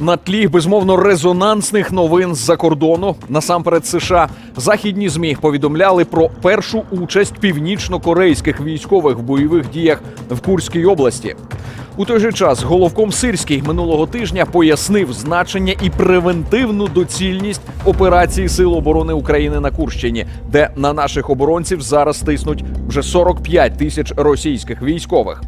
На тлі безмовно резонансних новин з-за кордону, насамперед США, західні змі повідомляли про першу участь північно-корейських військових в бойових діях в Курській області. У той же час головком Сирський минулого тижня пояснив значення і превентивну доцільність операції Сил оборони України на Курщині, де на наших оборонців зараз тиснуть вже 45 тисяч російських військових.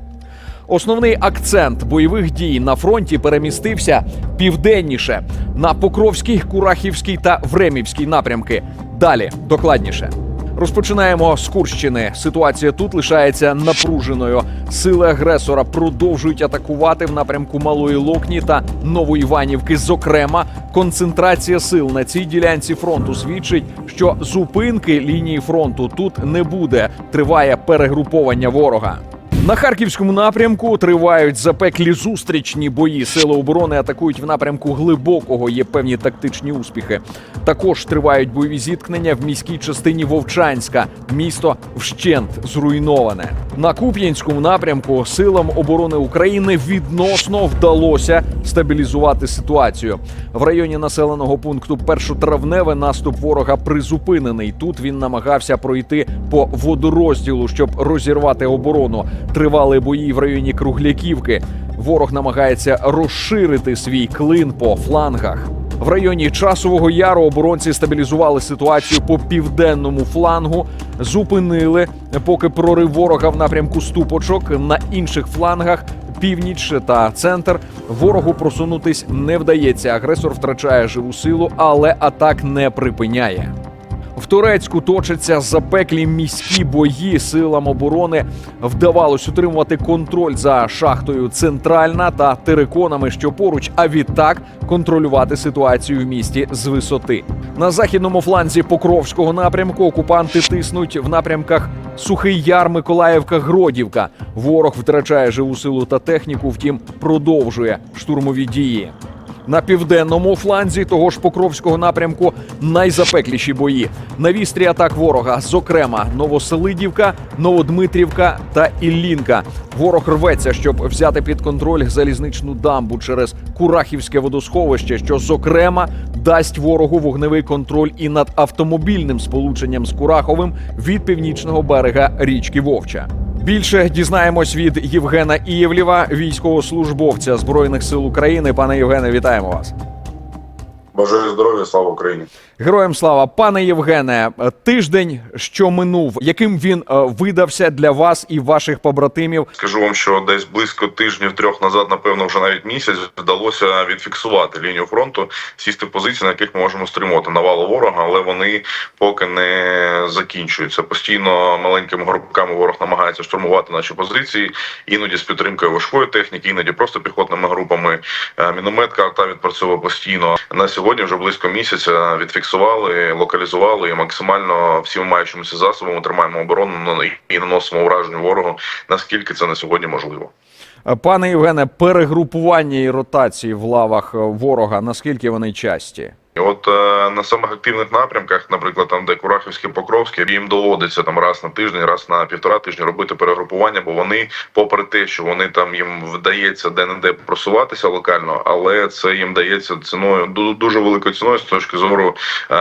Основний акцент бойових дій на фронті перемістився південніше на Покровський, Курахівський та Времівський напрямки. Далі докладніше. Розпочинаємо з Курщини. Ситуація тут лишається напруженою. Сили агресора продовжують атакувати в напрямку Малої Локні та Новоіванівки. Зокрема, концентрація сил на цій ділянці фронту свідчить, що зупинки лінії фронту тут не буде. Триває перегруповання ворога. На харківському напрямку тривають запеклі зустрічні бої. Сили оборони атакують в напрямку глибокого. Є певні тактичні успіхи. Також тривають бойові зіткнення в міській частині Вовчанська. Місто вщент зруйноване. На Куп'янському напрямку силам оборони України відносно вдалося стабілізувати ситуацію. В районі населеного пункту першотравневе наступ ворога призупинений. Тут він намагався пройти по водорозділу, щоб розірвати оборону. Тривали бої в районі Кругляківки. Ворог намагається розширити свій клин по флангах. В районі часового яру оборонці стабілізували ситуацію по південному флангу, зупинили поки прорив ворога в напрямку ступочок на інших флангах. Північ та центр ворогу просунутись не вдається. Агресор втрачає живу силу, але атак не припиняє. В Турецьку точаться запеклі міські бої. Силам оборони вдавалось утримувати контроль за шахтою Центральна та териконами, що поруч, а відтак контролювати ситуацію в місті з висоти. На західному фланзі Покровського напрямку окупанти тиснуть в напрямках Сухий Яр, Миколаївка, Гродівка. Ворог втрачає живу силу та техніку, втім продовжує штурмові дії. На південному фланзі того ж Покровського напрямку найзапекліші бої. На вістрі атак ворога, зокрема Новоселидівка, Новодмитрівка та Іллінка. Ворог рветься, щоб взяти під контроль залізничну дамбу через Курахівське водосховище, що зокрема дасть ворогу вогневий контроль і над автомобільним сполученням з Кураховим від північного берега річки Вовча. Більше дізнаємось від Євгена Ієвлєва, військовослужбовця збройних сил України. Пане Євгене, вітаємо вас. Бажаю здоров'я, слава Україні. Героям слава, пане Євгене, тиждень, що минув, яким він е, видався для вас і ваших побратимів. Скажу вам, що десь близько тижнів трьох назад, напевно, вже навіть місяць вдалося відфіксувати лінію фронту, сісти позиції, на яких ми можемо стримувати навалу ворога, але вони поки не закінчуються. Постійно маленькими групками ворог намагається штурмувати наші позиції, іноді з підтримкою важкої техніки, іноді просто піхотними групами. Е, Мінометка та відпрацьовує постійно. На сьогодні вже близько місяця відфіксували, локалізували і максимально всім маючимися засобами тримаємо оборону ну, і- наносимо ураження ворогу. Наскільки це на сьогодні можливо? Пане Євгене, перегрупування і ротації в лавах ворога, наскільки вони часті? От е, на самих активних напрямках, наприклад, там де Курахівське, Покровське, їм доводиться там раз на тиждень, раз на півтора тижні робити перегрупування, бо вони, попри те, що вони там їм вдається де не де просуватися локально, але це їм дається ціною ду- дуже великою ціною з точки зору е,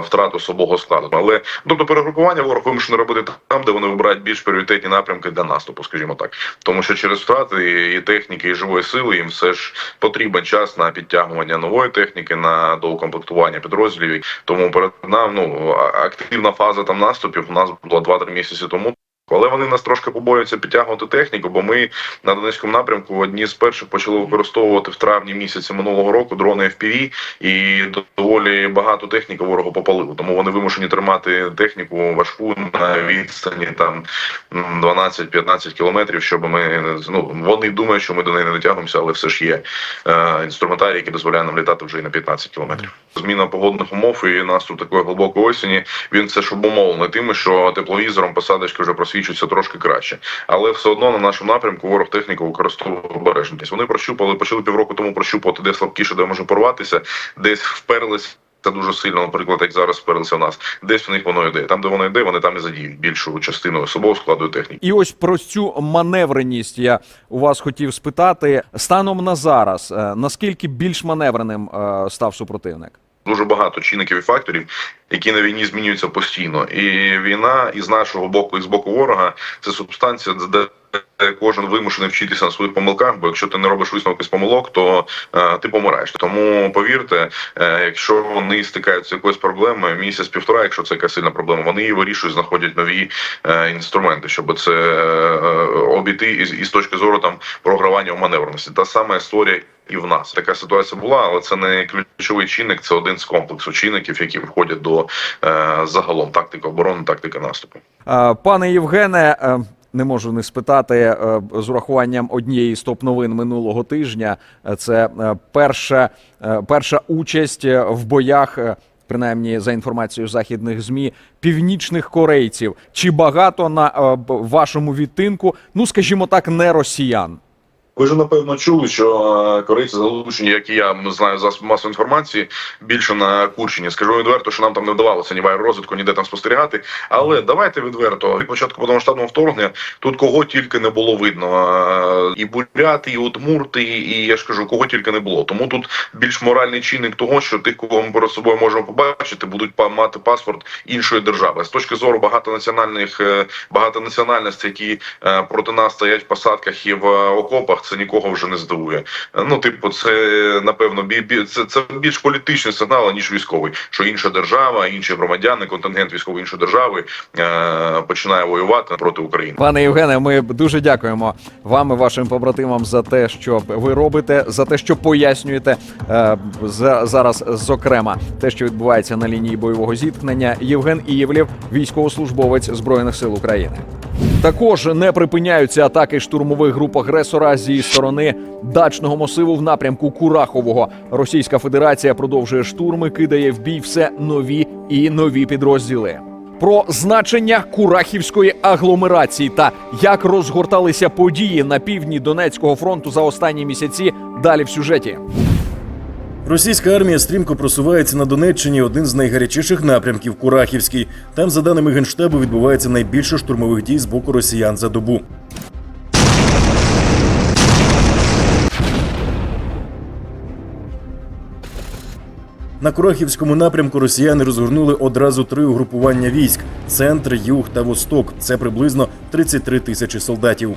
втрат особового складу. Але тобто перегрупування ворог вимушений робити там, де вони вибирають більш пріоритетні напрямки для наступу, скажімо так, тому що через втрати і техніки, і живої сили їм все ж потрібен час на підтягування нової техніки, на доукомплектування підрозділів. Тому перед нами ну активна фаза там наступів у нас була 2-3 місяці тому. Але вони нас трошки побоюються підтягувати техніку, бо ми на Донецькому напрямку одні з перших почали використовувати в травні місяці минулого року дрони FPV, і доволі багато техніки ворогу попалило. Тому вони вимушені тримати техніку важку на відстані там 12-15 кілометрів, щоб ми ну вони думають, що ми до неї не дотягнемося, але все ж є е, інструментарій, який дозволяє нам літати вже і на 15 кілометрів. Зміна погодних умов і наступ такої глибокої осені. Він це ж обумовлений тим, що тепловізором посадочки вже просвічуються трошки краще, але все одно на нашому напрямку ворог техніку використовує обережність. Вони прощупали, почали півроку тому прощупувати, де слабкіше, де може порватися, десь вперлись дуже сильно, наприклад, як зараз сперлися в нас. Десь в них воно йде. Там, де воно йде, вони там і задіють більшу частину особового складу і техніки. І ось про цю маневреність я у вас хотів спитати станом на зараз. е, Наскільки більш маневреним е, став супротивник? Дуже багато чинників і факторів, які на війні змінюються постійно. І війна із нашого боку, і з боку ворога, це субстанція, де кожен вимушений вчитися на своїх помилках. Бо якщо ти не робиш висновки з помилок, то е, ти помираєш. Тому повірте, е, якщо вони стикаються з якоюсь проблемою, місяць півтора, якщо це якась сильна проблема, вони її вирішують, знаходять нові е, інструменти, щоб це е, обійти із, із точки зору там програвання у маневреності. Та сама історія. І в нас така ситуація була, але це не ключовий чинник, це один з комплексу чинників, які входять до е, загалом тактика оборони, тактика наступу. Е, Пане Євгене, е, не можу не спитати з урахуванням однієї з топ-новин минулого тижня. Це перша, перша участь в боях. Принаймні за інформацією західних змі північних корейців. Чи багато на вашому відтинку, ну скажімо так, не росіян? Ви ж напевно чули, що е, корейці залучені, як і я знаю засоб масової інформації, більше на Курщині. Скажу відверто, що нам там не вдавалося ні в аеророзвитку, ніде там спостерігати. Але давайте відверто від початку повномасштабного вторгнення тут кого тільки не було видно. Е, І буряти, і удмурти, і я ж кажу, кого тільки не було. Тому тут більш моральний чинник того, що тих, кого ми перед собою можемо побачити, будуть мати паспорт іншої держави. З точки зору багатонаціональних е, багатонаціональностей, які проти нас стоять в посадках і в окопах, це нікого вже не здивує. Е, Ну, типу, це напевно бі, бі, це, це більш політичний сигнал, ніж військовий. Що інша держава, інші громадяни, контингент військової іншої держави е, починає воювати проти України. Пане Євгене, ми дуже дякуємо вам і вашим побратимам за те, що ви робите, за те, що пояснюєте е, за, зараз, зокрема, те, що відбувається на лінії бойового зіткнення. Євген Ієвлєв, військовослужбовець збройних сил України. Також не припиняються атаки штурмових груп агресора зі сторони дачного масиву в напрямку Курахового. Російська Федерація продовжує штурми, кидає в бій все нові і нові підрозділи. Про значення Курахівської агломерації та як розгорталися події на півдні Донецького фронту за останні місяці. Далі в сюжеті. Російська армія стрімко просувається на Донеччині, один з найгарячіших напрямків Курахівський. Там, за даними генштабу, відбувається найбільше штурмових дій з боку росіян за добу. На Курахівському напрямку росіяни розгорнули одразу три угрупування військ: центр, юг та восток. Це приблизно 33 тисячі солдатів.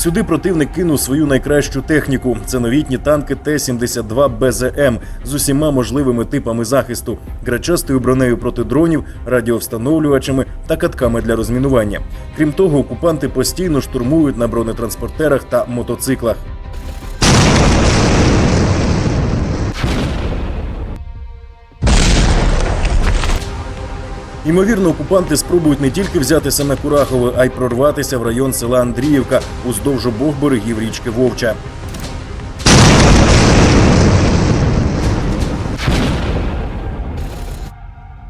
Сюди противник кинув свою найкращу техніку. Це новітні танки Т-72 БЗМ з усіма можливими типами захисту, грачастою бронею проти дронів, радіовстановлювачами та катками для розмінування. Крім того, окупанти постійно штурмують на бронетранспортерах та мотоциклах. Ймовірно, окупанти спробують не тільки взяти саме Курахове, а й прорватися в район села Андріївка уздовж обох берегів річки Вовча.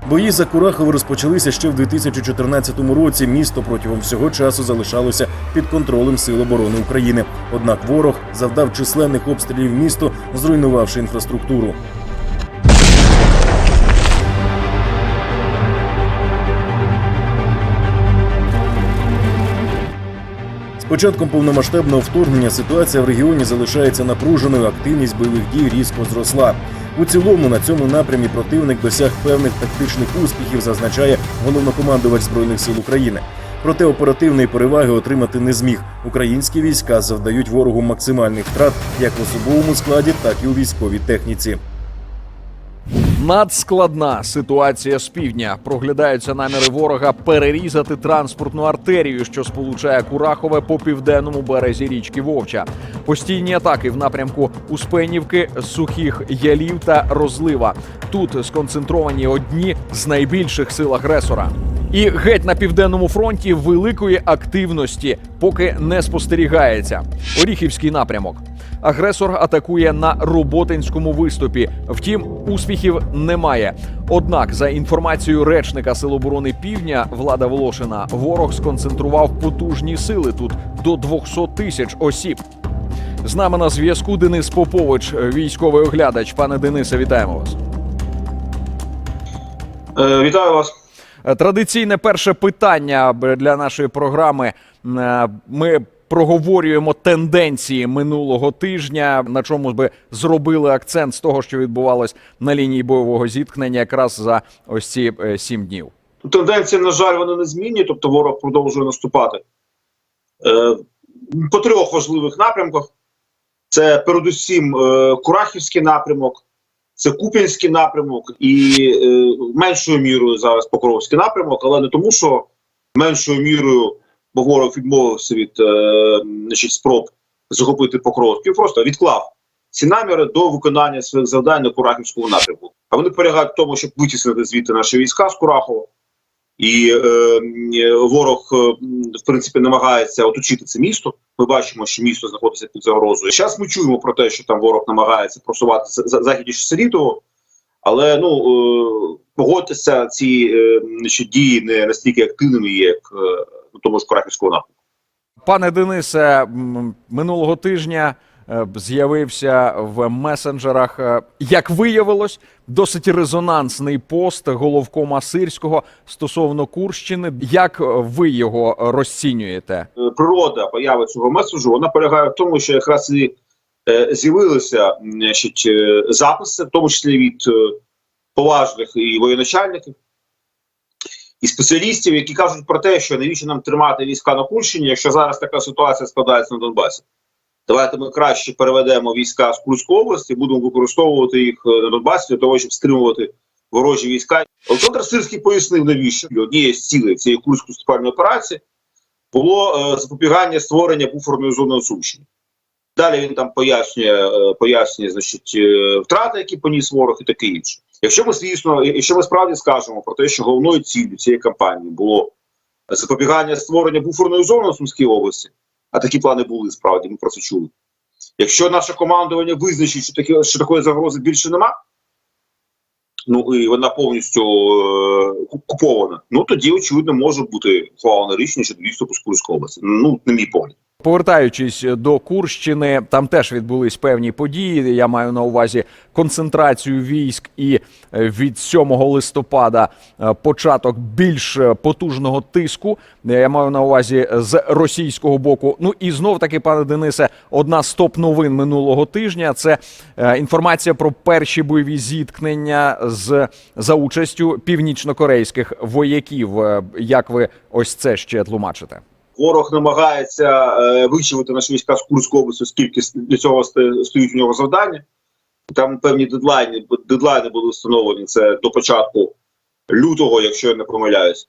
Бої за Курахово розпочалися ще в 2014 році. Місто протягом всього часу залишалося під контролем Сил оборони України. Однак ворог завдав численних обстрілів місту, зруйнувавши інфраструктуру. Початком повномасштабного вторгнення ситуація в регіоні залишається напруженою. Активність бойових дій різко зросла. У цілому на цьому напрямі противник досяг певних тактичних успіхів, зазначає головнокомандувач збройних сил України. Проте оперативної переваги отримати не зміг. Українські війська завдають ворогу максимальних втрат як в особовому складі, так і у військовій техніці. Надскладна ситуація з півдня. Проглядаються наміри ворога перерізати транспортну артерію, що сполучає Курахове по південному березі річки Вовча. Постійні атаки в напрямку Успенівки, Сухих Ялів та Розлива. Тут сконцентровані одні з найбільших сил агресора. І геть на південному фронті великої активності поки не спостерігається. Оріхівський напрямок. Агресор атакує на Роботинському виступі. Втім, успіхів немає. Однак, за інформацією речника Сил оборони Півдня Влада Волошина, ворог сконцентрував потужні сили тут до 200 тисяч осіб. З нами на зв'язку Денис Попович, військовий оглядач. Пане Денисе, вітаємо вас. Е, Вітаю вас. Традиційне перше питання для нашої програми. Е, Ми проговорюємо тенденції минулого тижня, на чому би зробили акцент з того, що відбувалось на лінії бойового зіткнення, якраз за ось ці е, сім днів. Тенденції, на жаль, вони не змінні, тобто ворог продовжує наступати е, по трьох важливих напрямках: це передусім е, Курахівський напрямок, це Куп'янський напрямок і меншою мірою зараз Покровський напрямок, але не тому, що меншою мірою, бо ворог відмовився від е, значить, спроб захопити Покровський, просто відклав ці наміри до виконання своїх завдань на Курахівському напрямку. А вони полягають в тому, щоб витіснити звідти наші війська з Курахова. І е, ворог, е, в принципі, намагається оточити це місто. Ми бачимо, що місто знаходиться під загрозою. Зараз ми чуємо про те, що там ворог намагається просуватися за- західніше Селітово, але ну е, погодьтеся, ці е, дії не настільки активними, як е, тому ж Курахівського напрямку. Пане Денисе, минулого тижня е, з'явився в месенджерах, е, як виявилось, досить резонансний пост головкома Сирського стосовно Курщини. Як е, ви його розцінюєте? Природа появи цього меседжу вона полягає в тому, що якраз і з'явилися записи, в тому числі від поважних і воєначальників, і спеціалістів, які кажуть про те, що навіщо нам тримати війська на Курщині, якщо зараз така ситуація складається на Донбасі. Давайте ми краще переведемо війська з Курської області, будемо використовувати їх е, на Донбасі для того, щоб стримувати ворожі війська. Олександр Сирський пояснив, навіщо однією з цілей цієї курської наступальної операції було е, запобігання створення буферної зони на Сумщині. Далі він там пояснює, е, пояснює значить, е, втрати, які поніс ворог, і таке інше. Якщо ми звісно, якщо ми справді скажемо про те, що головною ціллю цієї кампанії було запобігання створення буферної зони на Сумській області, а такі плани були справді, ми про це чули. Якщо наше командування визначить, що такі, що такої загрози більше нема, ну і вона повністю е, купована, ну тоді, очевидно, може бути ухвалено рішення щодо відступу з Курської області. Ну, на мій погляд. Повертаючись до Курщини, там теж відбулись певні події. Я маю на увазі концентрацію військ і е, від 7 листопада е, початок більш е, потужного тиску. Я маю на увазі з російського боку. Ну і знов таки, пане Денисе, одна з топ новин минулого тижня. Це інформація про перші бойові зіткнення з за участю північнокорейських вояків. Як ви ось це ще тлумачите? Ворог намагається е, вичавити наші війська з Курської області, оскільки для цього ст- стоїть у нього завдання. Там певні дедлайни, дедлайни були встановлені це до початку лютого, якщо я не помиляюсь.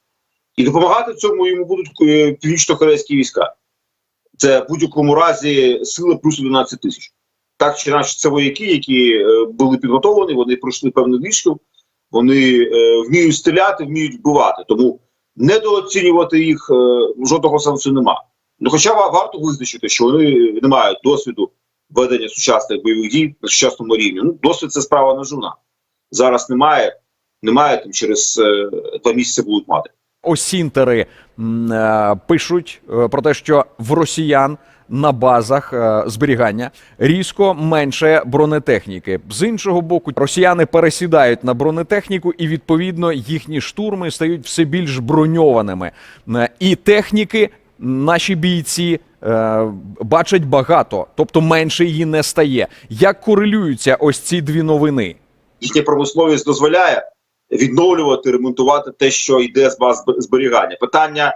І допомагати цьому йому будуть е, північно-корейські війська. Це в будь-якому разі сила плюс 11 тисяч. Так чи інакше, це вояки, які е, були підготовлені, вони пройшли певну вишкіл, вони вміють стріляти, вміють вбивати. Тому недооцінювати їх е, жодного сенсу нема. Ну, хоча варто визначити, що вони не мають досвіду ведення сучасних бойових дій на сучасному рівні. Ну, досвід це справа наживна. Зараз немає, немає там через е, два місяці будуть мати. Осінтери е, пишуть про те, що в росіян на базах е, зберігання різко менше бронетехніки. З іншого боку, росіяни пересідають на бронетехніку, і відповідно їхні штурми стають все більш броньованими. Е, І техніки наші бійці. е, Бачать багато, тобто менше її не стає. Як корелюються ось ці дві новини? Їхня промисловість дозволяє відновлювати, ремонтувати те, що йде з баз зберігання. Питання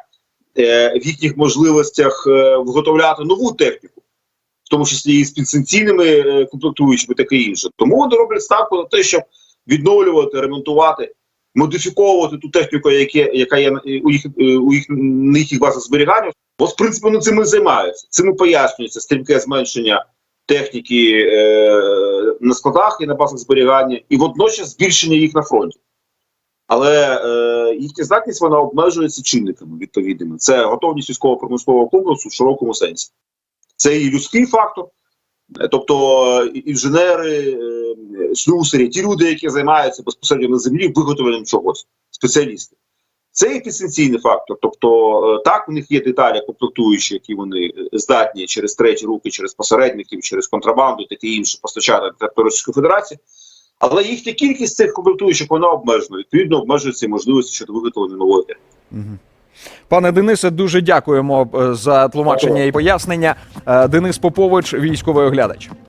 в їхніх можливостях е, виготовляти нову техніку, в тому числі і з підсанкційними е, комплектуючими, таке інше. Тому вони роблять ставку на те, щоб відновлювати, ремонтувати, модифіковувати ту техніку, яке, яка є у їх е, у їх на їхніх базах зберігання. От, в принципі, вони цим і займаються. Цим пояснюється стрімке зменшення техніки е, на складах і на базах зберігання, і водночас збільшення їх на фронті. Але е, їхня здатність вона обмежується чинниками відповідними. Це готовність військово-промислового комплексу в широкому сенсі. Це і людський фактор, е, тобто е, інженери, е, слюсарі, ті люди, які займаються безпосередньо на землі виготовленням чогось, спеціалісти. Це і підсанкційний фактор. Тобто, так, у них є деталі комплектуючі, які вони здатні через треті руки, через посередників, через контрабанду, таке інше постачати на Російської Федерації. Але їхня кількість цих комплектуючих вона обмежена. Відповідно, обмежується можливості щодо виготовлення нової Угу. Пане Денисе, дуже дякуємо е, за тлумачення і пояснення. Е, Денис Попович, військовий оглядач.